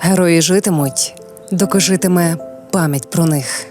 Герої житимуть, доки житиме пам'ять про них.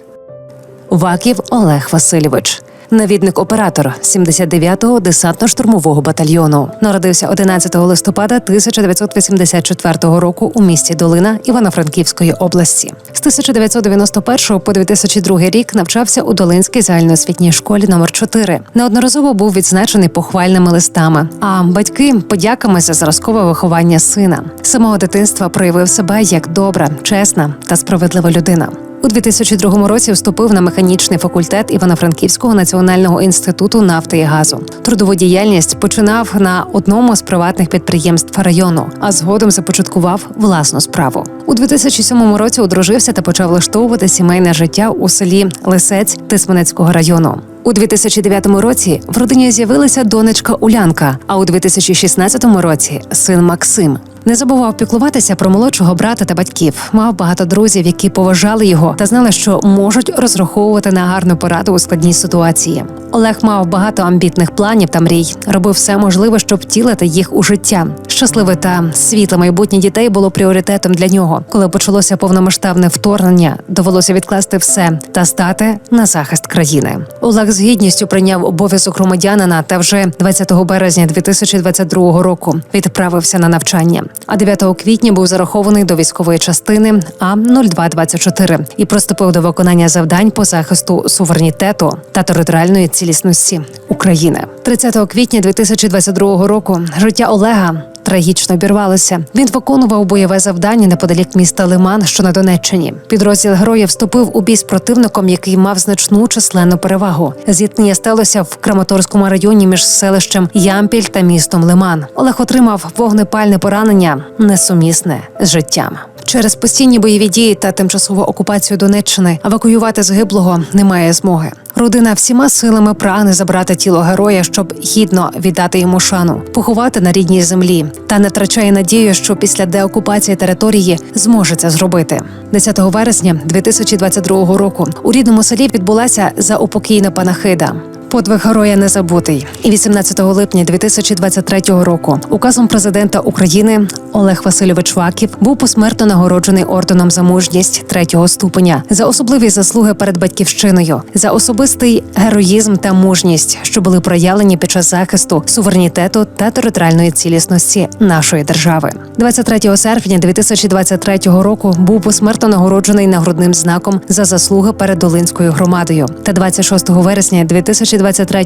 Ваків Олег Васильович. Навідник-оператор 79-го десантно-штурмового батальйону народився 11 листопада 1984 року у місті Долина Івано-Франківської області. З 1991 по 2002 рік навчався у Долинській загальноосвітній школі номер 4 Неодноразово був відзначений похвальними листами. А батьки подяками за зразкове виховання сина. З самого дитинства проявив себе як добра, чесна та справедлива людина. У 2002 році вступив на механічний факультет Івано-Франківського національного інституту нафти і газу. Трудову діяльність починав на одному з приватних підприємств району, а згодом започаткував власну справу. У 2007 році одружився та почав влаштовувати сімейне життя у селі Лисець Тисменецького району. У 2009 році в родині з'явилася донечка Улянка, а у 2016 році син Максим. Не забував піклуватися про молодшого брата та батьків. Мав багато друзів, які поважали його та знали, що можуть розраховувати на гарну пораду у складній ситуації. Олег мав багато амбітних планів та мрій, робив все можливе, щоб втілити їх у життя. Щасливе та світле майбутнє дітей було пріоритетом для нього. Коли почалося повномасштабне вторгнення, довелося відкласти все та стати на захист країни. Олег з гідністю прийняв обов'язок громадянина та вже 20 березня 2022 року відправився на навчання. А 9 квітня був зарахований до військової частини А 0224 і приступив до виконання завдань по захисту суверенітету та територіальної цілісності України. 30 квітня 2022 року життя Олега. Трагічно обірвалося. Він виконував бойове завдання неподалік міста Лиман, що на Донеччині. Підрозділ героя вступив у бій з противником, який мав значну численну перевагу. Зіткнення сталося в Краматорському районі між селищем Ямпіль та містом Лиман. Олег отримав вогнепальне поранення, несумісне з життям. Через постійні бойові дії та тимчасову окупацію Донеччини евакуювати згиблого немає змоги. Родина всіма силами прагне забрати тіло героя, щоб гідно віддати йому шану, поховати на рідній землі, та не втрачає надію, що після деокупації території зможе це зробити. 10 вересня 2022 року у рідному селі відбулася заупокійна панахида. Подвиг героя не забутий. І 18 липня 2023 року указом президента України Олег Васильович Ваків був посмертно нагороджений орденом за мужність третього ступеня за особливі заслуги перед батьківщиною, за особистий героїзм та мужність, що були проявлені під час захисту суверенітету та територіальної цілісності нашої держави. 23 серпня 2023 року був посмертно нагороджений нагрудним знаком за заслуги перед Долинською громадою. Та 26 вересня 2023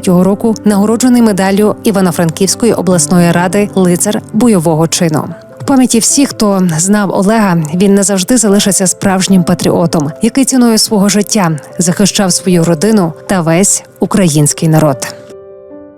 року нагороджений медаллю Івано-Франківської обласної ради лицар бойового чину. В пам'яті всіх, хто знав Олега, він не завжди залишиться справжнім патріотом, який ціною свого життя захищав свою родину та весь український народ.